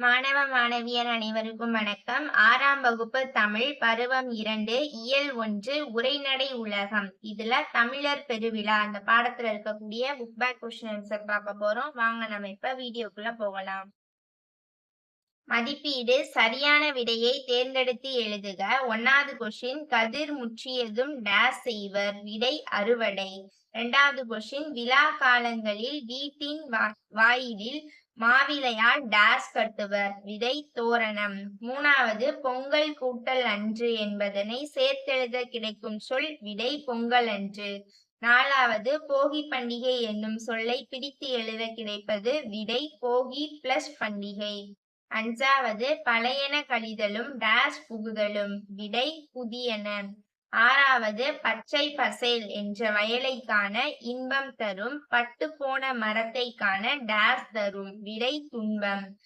மாணவ மாணவியர் அனைவருக்கும் வணக்கம். ஆறாம் வகுப்பு தமிழ் பருவம் இரண்டு இயல் ஒன்று உரைநடை உலகம். இதுல தமிழர் பெருவிழா அந்த பாடத்துல இருக்கக்கூடிய புக் பேக் கொஸ்டின் ஆன்சர் பார்க்க போறோம். வாங்க நம்ம இப்ப வீடியோக்குள்ள போகலாம். மதிப்பீடு சரியான விடையை தேர்ந்தெடுத்து எழுதுக. ஒன்னாவது கொஸ்டின் கதிர் முற்றியதும் டேஸ் செய்வர். விடை அறுவடை. இரண்டாவது கொஸ்டின் விழா காலங்களில் வீட்டின் வா- வாயிலில் மாவிலையால் டேஸ் கட்டுவர். விதை தோரணம். மூணாவது பொங்கல் கூட்டல் அன்று என்பதனை சேர்த்தெழுத கிடைக்கும் சொல் விடை பொங்கல் அன்று. நாலாவது போகி பண்டிகை என்னும் சொல்லை பிரித்து எழுத கிடைப்பது விடை போகி பிளஸ் பண்டிகை. அஞ்சாவது பழையன கழிதலும் டாஸ் புகுதலும். விடை புதியன. ஆறாவது பச்சை பசேல் என்ற வயலை காண இன்பம் தரும் பட்டு போன மரத்தை காண டேஸ் தரும் விடை துன்பம்.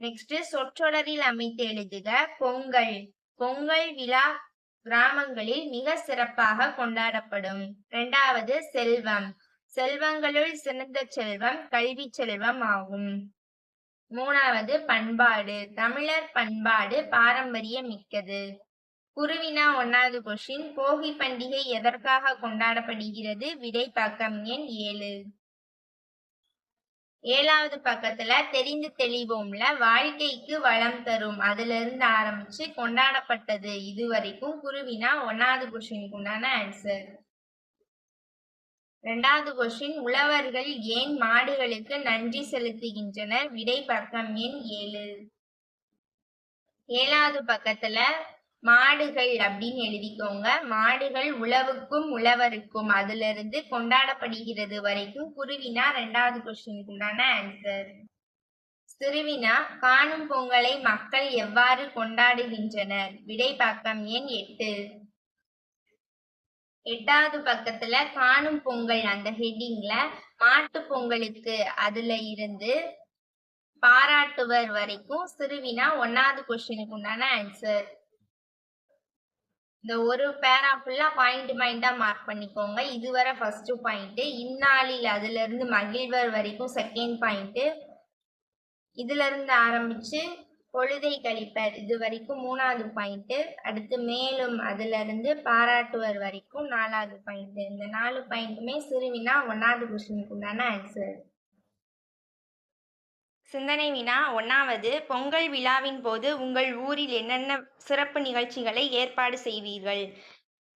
நெக்ஸ்ட் சொற்றொடரில் அமைத்து எழுதுக பொங்கல். பொங்கல் விழா கிராமங்களில் மிக சிறப்பாக கொண்டாடப்படும். இரண்டாவது செல்வம். செல்வங்களுள் சிறந்த செல்வம் கல்வி செல்வம் ஆகும். மூணாவது பண்பாடு. தமிழர் பண்பாடு பாரம்பரிய மிக்கது குருவினா ஒன்னாவது கொஸ்டின் போகி பண்டிகை எதற்காக கொண்டாடப்படுகிறது? விடை பக்கம் எண் ஏழு. ஏழாவது பக்கத்துல தெரிந்து தெளிவோம்ல வாழ்க்கைக்கு வளம் தரும். அதுல இருந்து ஆரம்பிச்சு கொண்டாடப்பட்டது இது வரைக்கும் குருவினா ஒன்னாவது கொஸ்டினுக்கு உண்டான ஆன்சர் ரெண்டாவது கொஸ்டின் உழவர்கள் ஏன் மாடுகளுக்கு நன்றி செலுத்துகின்றனர்? விடை பக்கம் எண் ஏழு. ஏழாவது பக்கத்துல மாடுகள் அப்படின்னு எழுதிக்கோங்க. மாடுகள் உழவுக்கும் உழவருக்கும் அதுல இருந்து கொண்டாடப்படுகிறது வரைக்கும் குருவினா ரெண்டாவது கொஸ்டினுக்கு உண்டான ஆன்சர் சிறுவினா காணும் பொங்கலை மக்கள் எவ்வாறு கொண்டாடுகின்றனர்? விடை பக்கம் எண் எட்டு. எட்டாவது பக்கத்துல காணும் பொங்கல் அந்த ஹெட்டிங்ல மாட்டு பொங்கலுக்கு அதுல இருந்து பாராட்டுவர் வரைக்கும் சிறுவினா ஒன்னாவது கொஸ்டினுக்கு உண்டான ஆன்சர் இந்த ஒரு பேரா ஃபுல்லா பாயிண்ட் பாயிண்டா மார்க் பண்ணிக்கோங்க. இதுவரை ஃபர்ஸ்ட் பாயிண்ட் இந்நாளில் அதுல இருந்து மகிழ்வர் வரைக்கும் செகண்ட் பாயிண்ட் இதுல இருந்து ஆரம்பிச்சு பொழுதை கழிப்பர் இது வரைக்கும் மூணாவது பாயிண்ட் அடுத்து மேலும் அதுல இருந்து பாராட்டுவர் வரைக்கும் நாலாவது பாயிண்ட் இந்த நாலு பாயிண்ட்டுமே சிறுவினா ஒன்னாவது கொஸ்டினுக்கு உண்டான ஆன்சர் சிந்தனை வினா ஒன்றாவது பொங்கல் விழாவின் போது உங்கள் ஊரில் என்னென்ன சிறப்பு நிகழ்ச்சிகளை ஏற்பாடு செய்வீர்கள்?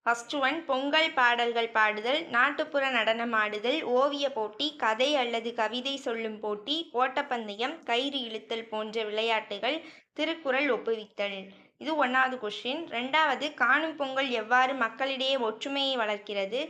ஃபர்ஸ்ட் ஒன் பொங்கல் பாடல்கள் பாடுதல் நாட்டுப்புற நடனம் ஆடுதல் ஓவிய போட்டி கதை அல்லது கவிதை சொல்லும் போட்டி ஓட்டப்பந்தயம் கயிறு இழுத்தல் போன்ற விளையாட்டுகள் திருக்குறள் ஒப்புவித்தல். இது ஒன்றாவது கொஷின் ரெண்டாவது காணும் பொங்கல் எவ்வாறு மக்களிடையே ஒற்றுமையை வளர்க்கிறது?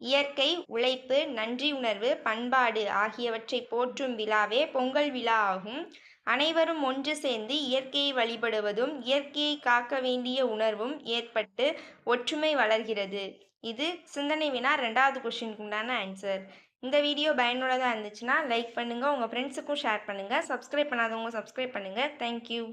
இயற்கை உழைப்பு நன்றி உணர்வு பண்பாடு ஆகியவற்றை போற்றும் விழாவே பொங்கல் விழா ஆகும். அனைவரும் ஒன்று சேர்ந்து இயற்கையை வழிபடுவதும் இயற்கையை காக்க வேண்டிய உணர்வும் ஏற்பட்டு ஒற்றுமை வளர்கிறது. இது சிந்தனை வினா ரெண்டாவது கொஷினுக்கு உண்டான ஆன்சர். இந்த வீடியோ பயனுள்ளதாக இருந்துச்சுன்னா லைக் பண்ணுங்கள் உங்கள் ஃப்ரெண்ட்ஸுக்கும் ஷேர் பண்ணுங்கள் சப்ஸ்கிரைப் பண்ணாதவங்க சப்ஸ்கிரைப் பண்ணுங்கள் தேங்க்யூ